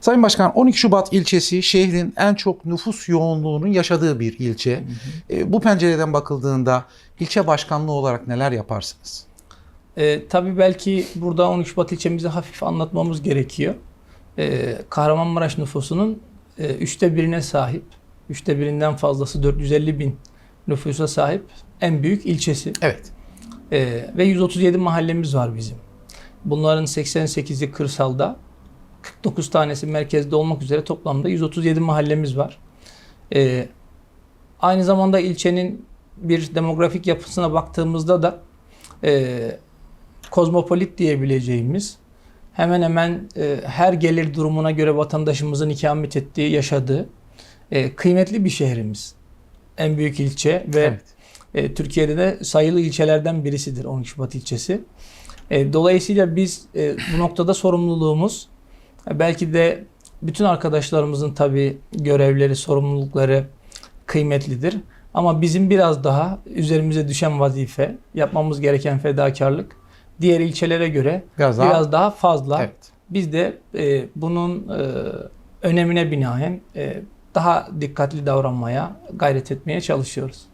Sayın Başkan 12 Şubat ilçesi şehrin en çok nüfus yoğunluğunun yaşadığı bir ilçe. E, bu pencereden bakıldığında ilçe başkanlığı olarak neler yaparsınız? E, tabii belki burada 13 Şubat ilçemizi hafif anlatmamız gerekiyor. E, Kahramanmaraş nüfusunun e, üçte birine sahip, üçte birinden fazlası 450 bin nüfusa sahip en büyük ilçesi. Evet. E, ve 137 mahallemiz var bizim. Bunların 88'i kırsalda, 49 tanesi merkezde olmak üzere toplamda 137 mahallemiz var. E, aynı zamanda ilçenin bir demografik yapısına baktığımızda da e, kozmopolit diyebileceğimiz hemen hemen e, her gelir durumuna göre vatandaşımızın ikamet ettiği, yaşadığı e, kıymetli bir şehrimiz. En büyük ilçe ve Evet. e, Türkiye'de de sayılı ilçelerden birisidir 12 Şubat ilçesi. E, dolayısıyla biz e, bu noktada sorumluluğumuz belki de bütün arkadaşlarımızın tabii görevleri, sorumlulukları kıymetlidir. Ama bizim biraz daha üzerimize düşen vazife, yapmamız gereken fedakarlık diğer ilçelere göre Biraz daha. biraz daha fazla. Evet. Biz de e, bunun e, önemine binaen e, daha dikkatli davranmaya, gayret etmeye çalışıyoruz.